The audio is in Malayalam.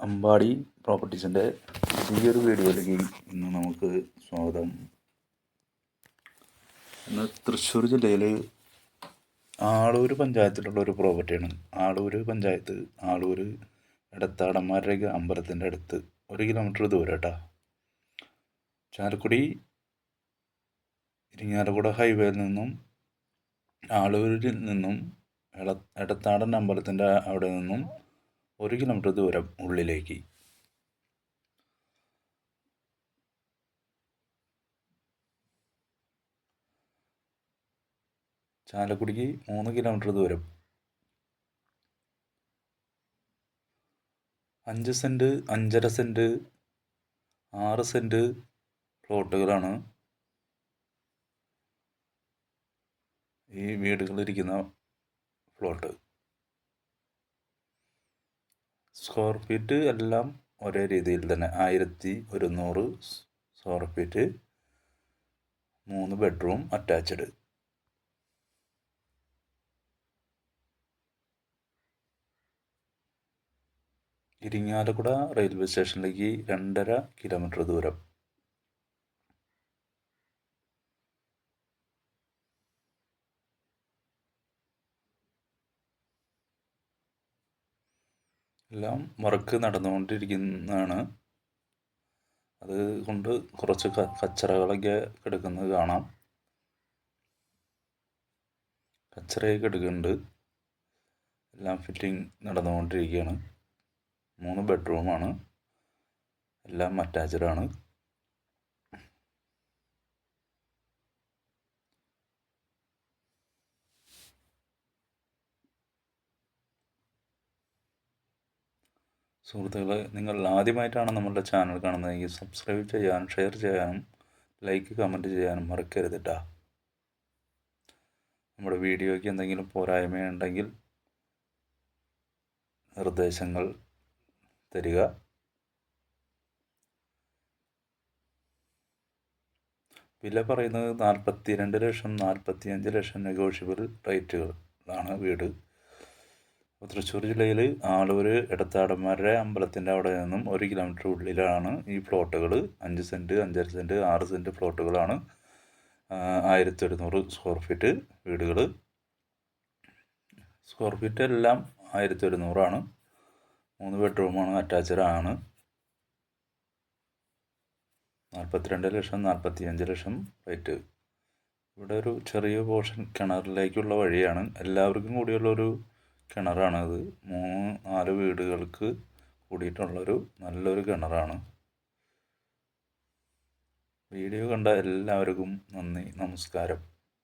അമ്പാടി പ്രോപ്പർട്ടീസിന്റെ പുതിയൊരു വീഡിയോയിലേക്ക് ഇന്ന് നമുക്ക് സ്വാഗതം. ഇന്ന് തൃശ്ശൂർ ജില്ലയിൽ ആളൂർ പഞ്ചായത്തിലുള്ള ഒരു പ്രോപ്പർട്ടിയാണ്. ആളൂർ പഞ്ചായത്ത് ആളൂർ ഇടത്താടന്മാരുടെ അമ്പലത്തിന്റെ അടുത്ത് ഒരു കിലോമീറ്റർ ദൂരം കേട്ടോ ചാലക്കുടി ഇരിങ്ങാലക്കുട ഹൈവേയിൽ നിന്നും ആളൂരിൽ നിന്നും ഇട എടത്താടൻ അമ്പലത്തിന്റെ അവിടെ നിന്നും ഒരു കിലോമീറ്റർ ദൂരം ഉള്ളിലേക്ക്. ചാലക്കുടിക്ക് മൂന്ന് കിലോമീറ്റർ ദൂരം. അഞ്ച് സെന്റ് അഞ്ചര സെന്റ് ആറ് സെന്റ് പ്ലോട്ടുകളാണ് ഈ വീടുകളിരിക്കുന്ന പ്ലോട്ട്. സ്ക്വയർ ഫീറ്റ് എല്ലാം ഒരേ രീതിയിൽ തന്നെ. ആയിരത്തി ഒരുന്നൂറ് സ്ക്വയർ ഫീറ്റ് മൂന്ന് ബെഡ്റൂം അറ്റാച്ച്ഡ് ഇരിങ്ങാലക്കുട റെയിൽവേ സ്റ്റേഷനിലേക്ക് രണ്ടര കിലോമീറ്റർ ദൂരം. എല്ലാം വർക്ക് നടന്നുകൊണ്ടിരിക്കുന്നതാണ്. അത് കൊണ്ട് കുറച്ച് കച്ചറകളൊക്കെ കിടക്കുന്നത് കാണാം. കച്ചറയൊക്കെ എടുക്കുന്നുണ്ട്. എല്ലാം ഫിറ്റിംഗ് നടന്നുകൊണ്ടിരിക്കുകയാണ്. മൂന്ന് ബെഡ്റൂമാണ്. എല്ലാം അറ്റാച്ച്ഡാണ് സുഹൃത്തുക്കളെ നിങ്ങൾ ആദ്യമായിട്ടാണ് നമ്മളുടെ ചാനൽ കാണുന്നതെങ്കിൽ സബ്സ്ക്രൈബ് ചെയ്യാനും ഷെയർ ചെയ്യാനും ലൈക്ക് കമന്റ് ചെയ്യാനും മറക്കരുത് കേട്ടോ നമ്മുടെ വീഡിയോയ്ക്ക് എന്തെങ്കിലും പോരായ്മയുണ്ടെങ്കിൽ നിർദ്ദേശങ്ങൾ തരിക. വില പറയുന്നത് നാൽപ്പത്തി രണ്ട് ലക്ഷം നാൽപ്പത്തി അഞ്ച് ലക്ഷം നെഗോഷ്യബിൾ റേറ്റുകളാണ് വീട്. തൃശ്ശൂർ ജില്ലയിൽ ആളൂർ ഇടത്താടന്മാരുടെ അമ്പലത്തിന്റെ അവിടെ നിന്നും ഒരു കിലോമീറ്റർ ഉള്ളിലാണ് ഈ പ്ലോട്ടുകൾ. അഞ്ച് സെന്റ് അഞ്ചര സെന്റ് ആറ് സെന്റ് പ്ലോട്ടുകളാണ് ആയിരത്തി ഒരുന്നൂറ് സ്ക്വയർ ഫീറ്റ് വീടുകൾ. സ്ക്വയർ ഫീറ്റ് എല്ലാം ആയിരത്തി ഒരുന്നൂറാണ് മൂന്ന് ബെഡ്റൂമാണ് അറ്റാച്ച്ഡ് ആണ്. നാൽപ്പത്തിരണ്ട് ലക്ഷം നാൽപ്പത്തി അഞ്ച് ലക്ഷം റേറ്റ് ഇവിടെ ഒരു ചെറിയ പോർഷൻ കിണറിലേക്കുള്ള വഴിയാണ്. എല്ലാവർക്കും കൂടിയുള്ളൊരു കിണറാണത് മൂന്ന് നാല് വീടുകൾക്ക് കൂടിയിട്ടുള്ളൊരു നല്ലൊരു കിണറാണ്. വീഡിയോ കണ്ട എല്ലാവർക്കും നന്ദി. നമസ്കാരം.